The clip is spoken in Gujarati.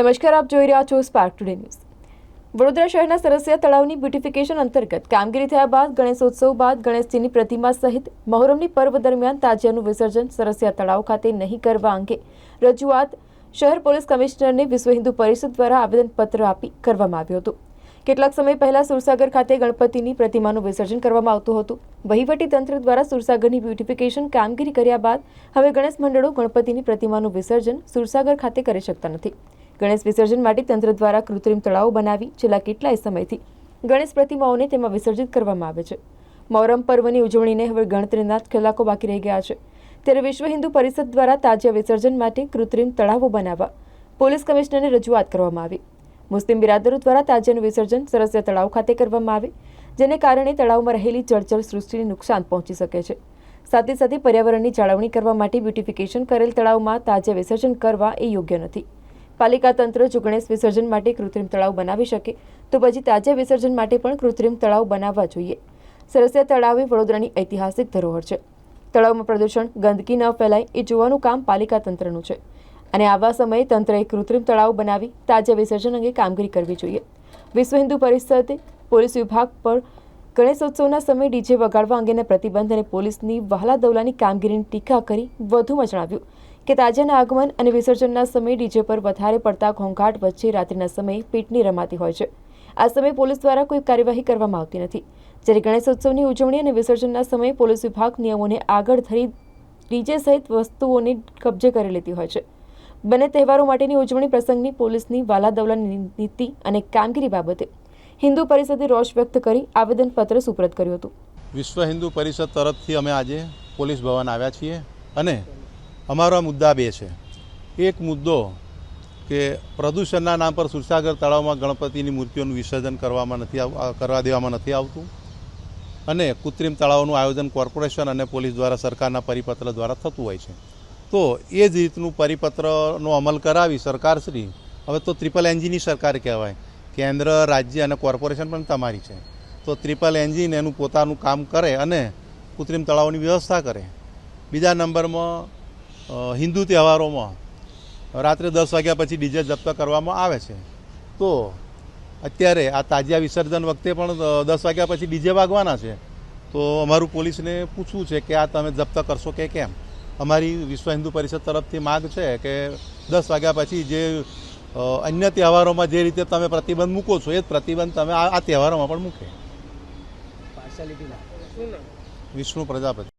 નમસ્કાર, આપ જોઈ રહ્યા છો સ્પાર્ક ટુડે ન્યૂઝ વડોદરા શહેરના સરસિયા તળાવની બ્યુટિફિકેશન અંતર્ગત કામગીરી થયા બાદ, ગણેશોત્સવ બાદ ગણેશજીની પ્રતિમા સહિત મહોરમની પર્વ દરમિયાન તાજિયાનું વિસર્જન સરસિયા તળાવ ખાતે નહીં કરવા અંગે રજૂઆત શહેર પોલીસ કમિશનરને વિશ્વ હિન્દુ પરિષદ દ્વારા આવેદનપત્ર આપી કરવામાં આવ્યું હતું. કેટલાક સમય પહેલા સુરસાગર ખાતે ગણપતિની પ્રતિમાનું વિસર્જન કરવામાં આવતું હતું. વહીવટી તંત્ર દ્વારા સુરસાગરની બ્યુટિફિકેશન કામગીરી કર્યા બાદ હવે ગણેશ મંડળો ગણપતિની પ્રતિમાનું વિસર્જન સુરસાગર ખાતે કરી શકતા નથી. ગણેશ વિસર્જન માટે તંત્ર દ્વારા કૃત્રિમ તળાવો બનાવી છેલ્લા કેટલાય સમયથી ગણેશ પ્રતિમાઓને તેમાં વિસર્જિત કરવામાં આવે છે. મોરમ પર્વની ઉજવણીને હવે ગણતરીના કલાકો બાકી રહી ગયા છે. ત્યારે વિશ્વ હિન્દુ પરિષદ દ્વારા તાજિયા વિસર્જન માટે કૃત્રિમ તળાવો બનાવવા પોલીસ કમિશનરને રજૂઆત કરવામાં આવી. મુસ્લિમ બિરાદરો દ્વારા તાજિયાનું વિસર્જન સરસ્યા તળાવ ખાતે કરવામાં આવે, જેને કારણે તળાવમાં રહેલી જળચર સૃષ્ટિને નુકસાન પહોંચી શકે છે. સાથે સાથે પર્યાવરણની જાળવણી કરવા માટે બ્યુટિફિકેશન કરેલ તળાવમાં તાજિયા વિસર્જન કરવા એ યોગ્ય નથી. પાલિકા તંત્ર જો ગણેશ વિસર્જન માટે કૃત્રિમ તળાવ બનાવી શકે તો પછી તાજા વિસર્જન માટે પણ કૃત્રિમ તળાવ બનાવવા જોઈએ. સરસિયા તળાવ એ વડોદરાની ઐતિહાસિક ધરોહર છે. તળાવમાં પ્રદૂષણ, ગંદકી ન ફેલાય એ જોવાનું કામ પાલિકા તંત્રનું છે. અને આવા સમયે તંત્રએ કૃત્રિમ તળાવ બનાવી તાજા વિસર્જન અંગે કામગીરી કરવી જોઈએ. વિશ્વ હિન્દુ પરિષદે પોલીસ વિભાગ પર ગણેશોત્સવના સમયે ડીજે વગાડવા અંગેના પ્રતિબંધ અને પોલીસની વહાલા દવલાની કામગીરીની ટીકા કરી વધુમાં જણાવ્યું કે તાજાના આગમન અને વિસર્જનના સમયે ડીજે પર વધારે પડતા ઘોંઘાટ વચ્ચે રાત્રિના સમયે પીટની રમાતી હોય છે. આ સમયે પોલીસ દ્વારા કોઈ કાર્યવાહી કરવામાં આવતી નથી. જ્યારે ગણેશોત્સવની ઉજવણી અને વિસર્જનના સમયે પોલીસ વિભાગ નિયમોને આગળ ધરી ડીજે સહિત વસ્તુઓને કબજે કરી લેતી હોય છે. બંને તહેવારો માટેની ઉજવણી પ્રસંગની પોલીસની વાલાદવલા નીતિ અને કામગીરી બાબતે હિન્દુ પરિષદે રોષ વ્યક્ત કરી આવેદનપત્ર સુપ્રત કર્યું હતું. વિશ્વ હિન્દુ પરિષદ તરફથી અમે આજે પોલીસ ભવન આવ્યા છીએ અને અમારા મુદ્દા બે છે. એક મુદ્દો કે પ્રદૂષણના નામ પર સુરસાગર તળાવમાં ગણપતિની મૂર્તિઓનું વિસર્જન કરવામાં નથી કરવા દેવામાં નથી આવતું. અને કૃત્રિમ તળાવોનું આયોજન કોર્પોરેશન અને પોલીસ દ્વારા સરકારના પરિપત્ર દ્વારા થતું હોય છે. તો એ જ રીતનું પરિપત્રનો અમલ કરાવી સરકારશ્રી. હવે તો ટ્રિપલ એન્જિનની સરકાર કહેવાય. કેન્દ્ર, રાજ્ય અને કોર્પોરેશન પણ તમારી છે. તો ટ્રિપલ એન્જિન એનું પોતાનું કામ કરે અને કૃત્રિમ તળાવોની વ્યવસ્થા કરે. બીજા નંબરમાં હિન્દુ તહેવારોમાં રાત્રે દસ વાગ્યા પછી ડીજે જપ્ત કરવામાં આવે છે. તો અત્યારે આ તાજિયા વિસર્જન વખતે પણ દસ વાગ્યા પછી ડીજે વાગવાના છે. તો અમારું પોલીસને પૂછવું છે કે આ તમે જપ્ત કરશો કે કેમ? અમારી વિશ્વ હિન્દુ પરિષદ તરફથી માગ છે કે દસ વાગ્યા પછી જે અન્ય તહેવારોમાં જે રીતે તમે પ્રતિબંધ મૂકો છો એ જ પ્રતિબંધ તમે આ આ તહેવારોમાં પણ મૂકે. વિષ્ણુ પ્રજાપતિ.